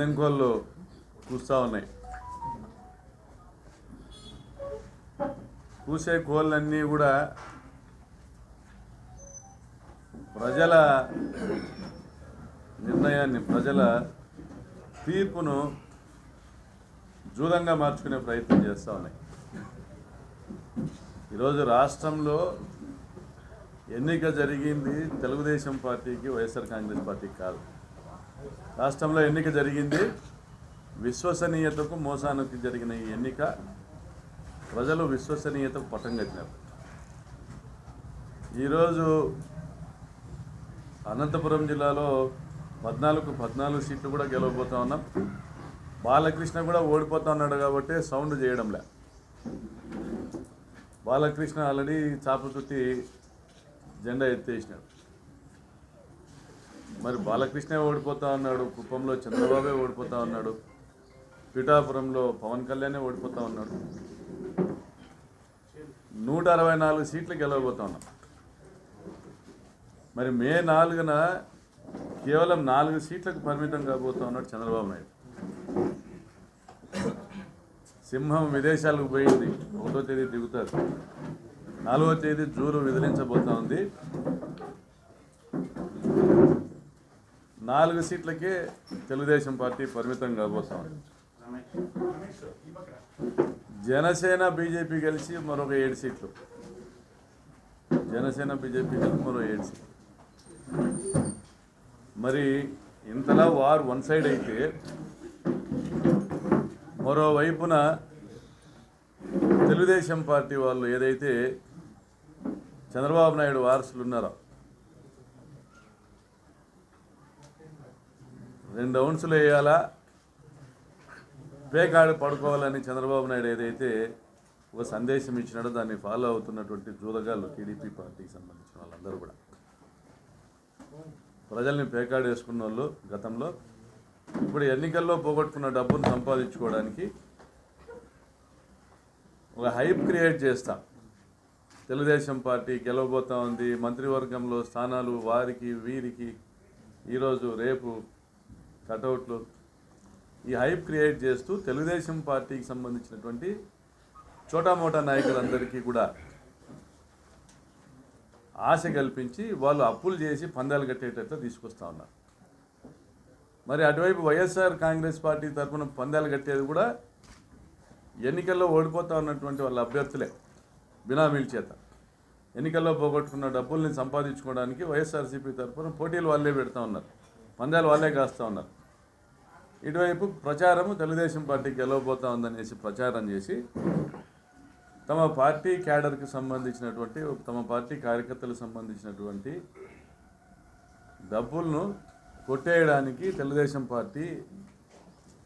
పందెంకోళ్ళు కూస్తూ ఉన్నాయి. కూసే కోళ్ళన్నీ కూడా ప్రజల నిర్ణయాన్ని ప్రజల తీర్పును జూదంగా మార్చుకునే ప్రయత్నం చేస్తూ ఉన్నాయి. ఈరోజు రాష్ట్రంలో ఎన్నిక జరిగింది తెలుగుదేశం పార్టీకి వైఎస్ఆర్ కాంగ్రెస్ పార్టీకి కాదు. రాష్ట్రంలో ఎన్నిక జరిగింది. విశ్వసనీయతకు మోసానికి జరిగిన ఈ ఎన్నిక ప్రజలు విశ్వసనీయతకు పట్టం కట్టినారు. ఈరోజు అనంతపురం జిల్లాలో పద్నాలుగు పద్నాలుగు సీట్లు కూడా గెలవబోతా ఉన్నాం. బాలకృష్ణ కూడా ఓడిపోతా ఉన్నాడు కాబట్టి సౌండ్ చేయడంలే. బాలకృష్ణ ఆల్రెడీ చాప చుట్టి జెండా ఎత్తేసినాడు. మరి బాలకృష్ణ ఓడిపోతా ఉన్నాడు కుప్పంలో చంద్రబాబే ఓడిపోతా ఉన్నాడు పిఠాపురంలో పవన్ కళ్యాణే ఓడిపోతా ఉన్నాడు. నూట అరవై నాలుగు సీట్లు గెలవబోతా ఉన్నాం. మరి మే నాలుగున కేవలం నాలుగు సీట్లకు పరిమితం కాబోతా ఉన్నాడు చంద్రబాబు నాయుడు. సింహం విదేశాలకు పోయింది ఒకటో తేదీ దిగుతారు. నాలుగో తేదీ జూరు విదిలించబోతా ఉంది. నాలుగు సీట్లకే తెలుగుదేశం పార్టీ పరిమితం కాబోతా జనసేన బీజేపీ కలిసి మరొక ఏడు సీట్లు. జనసేన బీజేపీ కలిసి మరో ఏడు సీట్లు. మరి ఇంతలా వార్ వన్ సైడ్ అయితే మరోవైపున తెలుగుదేశం పార్టీ వాళ్ళు ఏదైతే చంద్రబాబు నాయుడు వారసులు ఉన్నారో రెండు అవున్సులు వేయాలా? పేకాడు పడుకోవాలని చంద్రబాబు నాయుడు ఏదైతే ఒక సందేశం ఇచ్చినాడో దాన్ని ఫాలో అవుతున్నటువంటి జూదగాళ్ళు టీడీపీ పార్టీకి సంబంధించిన వాళ్ళందరూ కూడా. ప్రజల్ని పేకాడు వేసుకున్న వాళ్ళు గతంలో ఇప్పుడు ఎన్నికల్లో పోగొట్టుకున్న డబ్బును సంపాదించుకోవడానికి ఒక హైప్ క్రియేట్ చేస్తాం. తెలుగుదేశం పార్టీ గెలవబోతా ఉంది మంత్రివర్గంలో స్థానాలు వారికి వీరికి ఈరోజు రేపు కటౌట్లు ఈ హైప్ క్రియేట్ చేస్తూ తెలుగుదేశం పార్టీకి సంబంధించినటువంటి చోటామోటా నాయకులందరికీ కూడా ఆశ కల్పించి వాళ్ళు అప్పులు చేసి పందాలు కట్టేటట్లు తీసుకొస్తా ఉన్నారు. మరి అటువైపు వైఎస్ఆర్ కాంగ్రెస్ పార్టీ తరఫున పందాలు కట్టేది కూడా ఎన్నికల్లో ఓడిపోతా ఉన్నటువంటి వాళ్ళ అభ్యర్థులే బినామీల చేత. ఎన్నికల్లో పోగొట్టుకున్న డబ్బుల్ని సంపాదించుకోవడానికి వైఎస్ఆర్సీపీ తరఫున పోటీలు వాళ్ళే పెడతా ఉన్నారు. పందాలు వాళ్ళే కాస్తూ ఉన్నారు. ఇటువైపు ప్రచారము తెలుగుదేశం పార్టీ గెలవబోతా ఉందనేసి ప్రచారం చేసి తమ పార్టీ క్యాడర్కి సంబంధించినటువంటి తమ పార్టీ కార్యకర్తలకు సంబంధించినటువంటి డబ్బులను కొట్టేయడానికి తెలుగుదేశం పార్టీ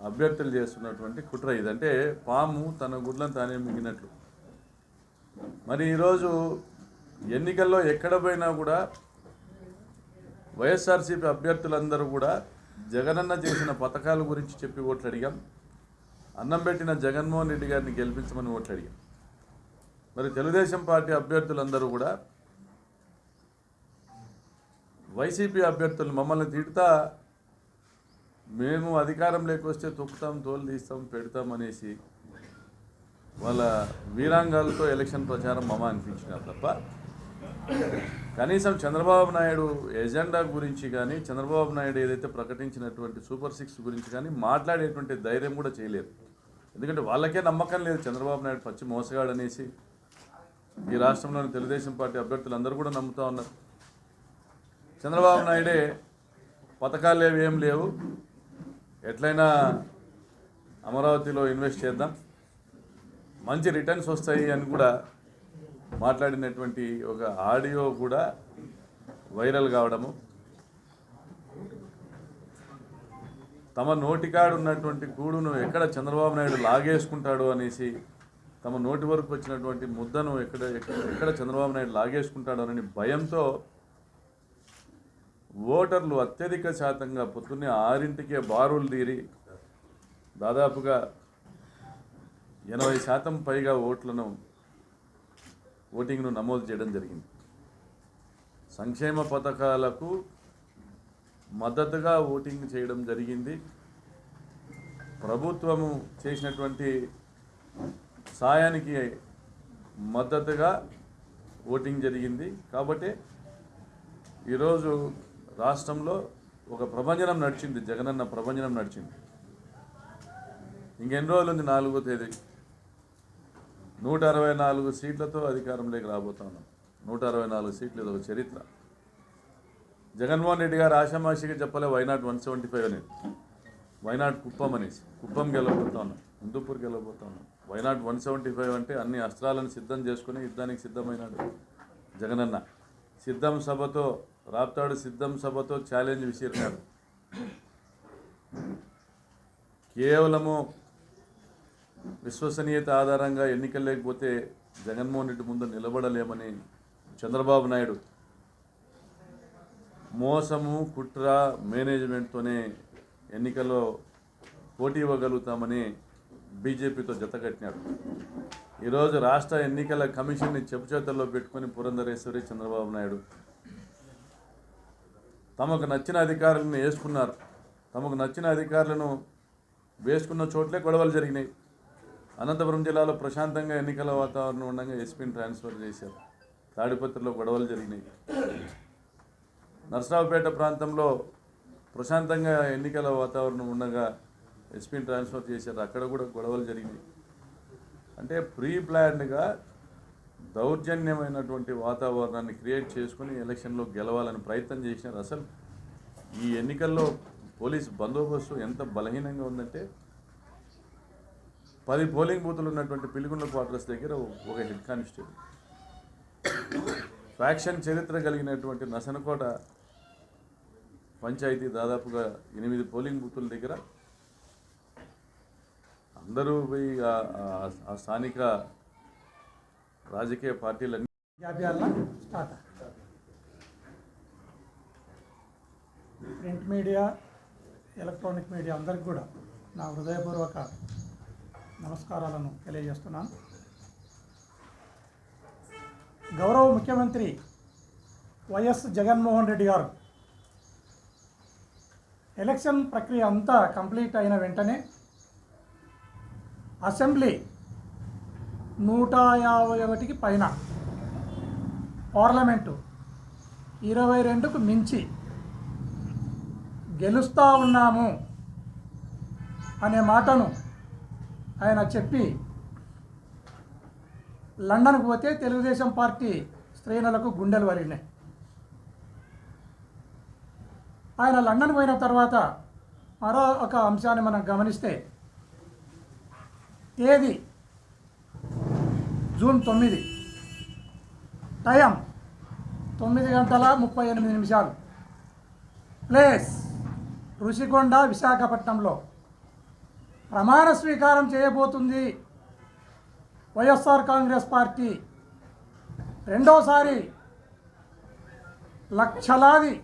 అభ్యర్థులు చేస్తున్నటువంటి కుట్ర ఇదంటే పాము తన గుడ్లను తానే మిగినట్లు. మరి ఈరోజు ఎన్నికల్లో ఎక్కడ పోయినా కూడా వైఎస్ఆర్సీపీ అభ్యర్థులందరూ కూడా జగనన్న చేసిన పథకాల గురించి చెప్పి ఓట్లు అడిగాం. అన్నం పెట్టిన జగన్మోహన్ రెడ్డి గారిని గెలిపించమని ఓట్లు అడిగాం. మరి తెలుగుదేశం పార్టీ అభ్యర్థులందరూ కూడా వైసీపీ అభ్యర్థులు మమ్మల్ని తిడతా మేము అధికారం వస్తే తొక్కుతాం తోలు తీస్తాం పెడతాం అనేసి వాళ్ళ వీరాంగాలతో ఎలక్షన్ ప్రచారం మమ అనిపించినారు తప్ప కనీసం చంద్రబాబు నాయుడు ఎజెండా గురించి కానీ చంద్రబాబు నాయుడు ఏదైతే ప్రకటించినటువంటి సూపర్ సిక్స్ గురించి కానీ మాట్లాడేటువంటి ధైర్యం కూడా చేయలేదు. ఎందుకంటే వాళ్ళకే నమ్మకం లేదు చంద్రబాబు నాయుడు పచ్చి మోసగాడు అనేసి ఈ రాష్ట్రంలోని తెలుగుదేశం పార్టీ అభ్యర్థులు అందరూ కూడా నమ్ముతూ ఉన్నారు. చంద్రబాబు నాయుడే పథకాలు ఏవి ఏం లేవు. ఎట్లయినా అమరావతిలో ఇన్వెస్ట్ చేద్దాం. మంచి రిటర్న్స్ వస్తాయి అని కూడా మాట్లాడినటువంటి ఒక ఆడియో కూడా వైరల్ కావడము. తమ నోటికాడు ఉన్నటువంటి గూడును ఎక్కడ చంద్రబాబు నాయుడు లాగేసుకుంటాడు అనేసి తమ నోటి వరకు వచ్చినటువంటి ముద్దను ఎక్కడ ఎక్కడ చంద్రబాబు నాయుడు లాగేసుకుంటాడు అని భయంతో ఓటర్లు అత్యధిక శాతంగా పొద్దున్నే ఆరింటికే బారులు తీరి దాదాపుగా ఎనభై శాతం పైగా ఓట్లను ఓటింగ్ను నమోదు చేయడం జరిగింది. సంక్షేమ పథకాలకు మద్దతుగా ఓటింగ్ చేయడం జరిగింది. ప్రభుత్వము చేసినటువంటి సాయానికి మద్దతుగా ఓటింగ్ జరిగింది. కాబట్టి ఈరోజు రాష్ట్రంలో ఒక ప్రభంజనం నడిచింది. జగనన్న ప్రభంజనం నడిచింది. ఇంకెన్ని రోజులు ఉంది? నాలుగో తేదీ. నూట అరవై నాలుగు సీట్లతో అధికారంలోకి రాబోతా ఉన్నాం నూట అరవై నాలుగు సీట్లు ఇది ఒక చరిత్ర. జగన్మోహన్ రెడ్డి గారు ఆషామాషిగా చెప్పలే why not one seventy five అనేది. వైనాట్ కుప్పం అనేసి. కుప్పం గెలవబోతా ఉన్నాం హిందూపూర్ గెలవబోతా ఉన్నాం వైనాట్ వన్ సెవెంటీ ఫైవ్ అంటే అన్ని అస్త్రాలను సిద్ధం చేసుకుని యుద్ధానికి సిద్ధమైనాడు జగనన్న. సిద్ధం సభతో రాప్తాడు సిద్ధం సభతో ఛాలెంజ్ విసిరినాడు. కేవలము విశ్వసనీయత ఆధారంగా ఎన్నికలు లేకపోతే జగన్మోహన్ రెడ్డి ముందు నిలబడలేమని చంద్రబాబు నాయుడు మోసము కుట్ర మేనేజ్మెంట్తోనే ఎన్నికల్లో పోటీ ఇవ్వగలుగుతామని బీజేపీతో జతకట్టినాడు. ఈరోజు రాష్ట్ర ఎన్నికల కమిషన్ని చెప్పుచేతల్లో పెట్టుకుని పురంధరేశ్వరి చంద్రబాబు నాయుడు తమకు నచ్చిన అధికారులను వేసుకున్నారు. తమకు నచ్చిన అధికారులను వేసుకున్న చోట్లే గొడవలు జరిగినాయి. అనంతపురం జిల్లాలో ప్రశాంతంగా ఎన్నికల వాతావరణం ఉండగా ఎస్పీని ట్రాన్స్ఫర్ చేశారు. తాడిపత్రిలో గొడవలు జరిగినాయి. నర్సరావుపేట ప్రాంతంలో ప్రశాంతంగా ఎన్నికల వాతావరణం ఉండగా ఎస్పీని ట్రాన్స్ఫర్ చేశారు. అక్కడ కూడా గొడవలు జరిగినాయి. అంటే ప్రీ ప్లాన్డ్గా దౌర్జన్యమైనటువంటి వాతావరణాన్ని క్రియేట్ చేసుకుని ఎలక్షన్లో గెలవాలని ప్రయత్నం చేసినారు. అసలు ఈ ఎన్నికల్లో పోలీస్ బందోబస్తు ఎంత బలహీనంగా ఉందంటే పది పోలింగ్ బూతులు ఉన్నటువంటి పిలుగుండ క్వార్టర్స్ దగ్గర ఒక హెడ్ కానిస్టేబుల్ ఫ్యాక్షన్ చరిత్ర కలిగినటువంటి నసనకోట పంచాయతీ దాదాపుగా ఎనిమిది పోలింగ్ బూతుల దగ్గర అందరూ పోయి ఆ- ఆ- స్థానిక రాజకీయ పార్టీలన్నీ start. Print media electronic media అందరికి కూడా నా హృదయపూర్వక నమస్కారాలను తెలియజేస్తున్నాను. గౌరవ ముఖ్యమంత్రి వైఎస్ జగన్మోహన్ రెడ్డి గారు ఎలక్షన్ ప్రక్రియ అంతా కంప్లీట్ అయిన వెంటనే అసెంబ్లీ నూట యాభై ఒకటికి పైన పార్లమెంటు ఇరవై రెండుకు మించి గెలుస్తూ ఉన్నాము అనే మాటను ఆయన చెప్పి లండన్కు పోతే తెలుగుదేశం పార్టీ శ్రేణులకు గుండెలు వరిగినాయి. ఆయన లండన్ పోయిన తర్వాత మరో ఒక అంశాన్ని మనం గమనిస్తే తేదీ జూన్ తొమ్మిది టైం తొమ్మిది గంటల ముప్పై ఎనిమిది నిమిషాలు. ప్లేస్ రుషికొండ విశాఖపట్నంలో. ప్రమాణ స్వీకారం చేయబోతుంది. వైఎస్ఆర్ కాంగ్రెస్ పార్టీ రెండోసారి లక్షలాది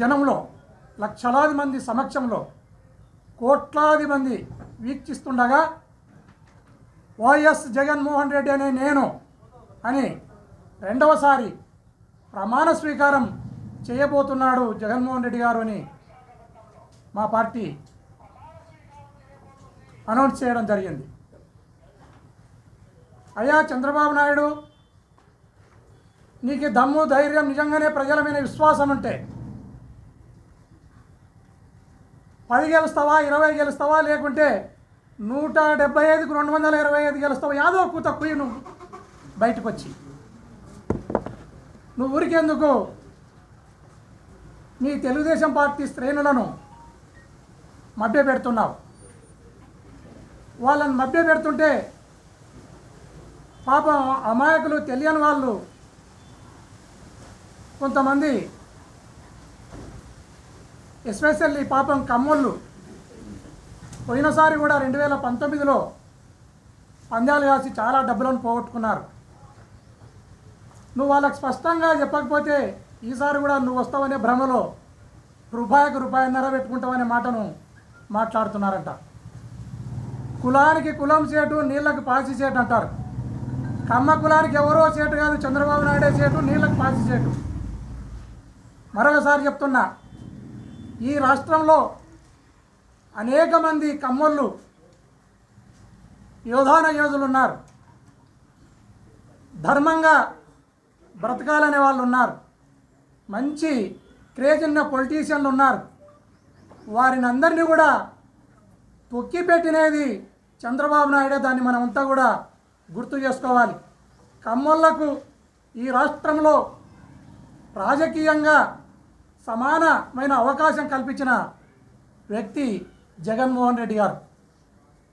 జనంలో లక్షలాది మంది సమక్షంలో కోట్లాది మంది వీక్షిస్తుండగా వైఎస్ జగన్మోహన్ రెడ్డి అనే నేను అని రెండవసారి ప్రమాణ స్వీకారం చేయబోతున్నాడు జగన్మోహన్ రెడ్డి గారు అని మా పార్టీ అనౌన్స్ చేయడం జరిగింది. అయ్యా చంద్రబాబు నాయుడు నీకు దమ్ము ధైర్యం నిజంగానే ప్రజల మీద విశ్వాసం ఉంటే పది గెలుస్తావా ఇరవై గెలుస్తావా లేకుంటే నూట డెబ్బై ఐదుకు రెండు వందల ఇరవై ఐదు గెలుస్తావు యాదో కూత కుయ్యి నువ్వు బయటకు వచ్చి నువ్వు ఊరికెందుకు? నీ తెలుగుదేశం పార్టీ శ్రేణులను మభ్య పెడుతున్నావు వాళ్ళని మభ్య పెడుతుంటే పాపం అమాయకులు తెలియని వాళ్ళు కొంతమంది ఎస్పెషల్లీ పాపం కమ్మోళ్ళు పోయినసారి కూడా రెండు వేల పంతొమ్మిదిలో పందాలు కాసి చాలా డబ్బులను పోగొట్టుకున్నారు. నువ్వు వాళ్ళకి స్పష్టంగా చెప్పకపోతే ఈసారి కూడా నువ్వు వస్తావనే భ్రమలో రూపాయికి రూపాయిన్నర పెట్టుకుంటావనే మాటను మాట్లాడుతున్నారంట. కులానికి కులం సేటు నీళ్ళకి పాసి సేటు అంటారు. కమ్మ కులానికి ఎవరో సేటు కాదు చంద్రబాబు నాయుడే సేటు నీళ్ళకి పాసి సేటు మరొకసారి చెప్తున్నా ఈ రాష్ట్రంలో అనేక మంది కమ్మోళ్ళు యోధాన యోధులు ఉన్నారు. ధర్మంగా బ్రతకాలనే వాళ్ళు ఉన్నారు. మంచి క్రేజ్ ఉన్న పొలిటీషియన్లు ఉన్నారు. వారిని అందరినీ కూడా తొక్కిపెట్టినది చంద్రబాబు నాయుడే దాన్ని మనమంతా కూడా గుర్తు చేసుకోవాలి. కమ్మోళ్ళకు ఈ రాష్ట్రంలో రాజకీయంగా సమానమైన అవకాశం కల్పించిన వ్యక్తి జగన్మోహన్ రెడ్డి గారు.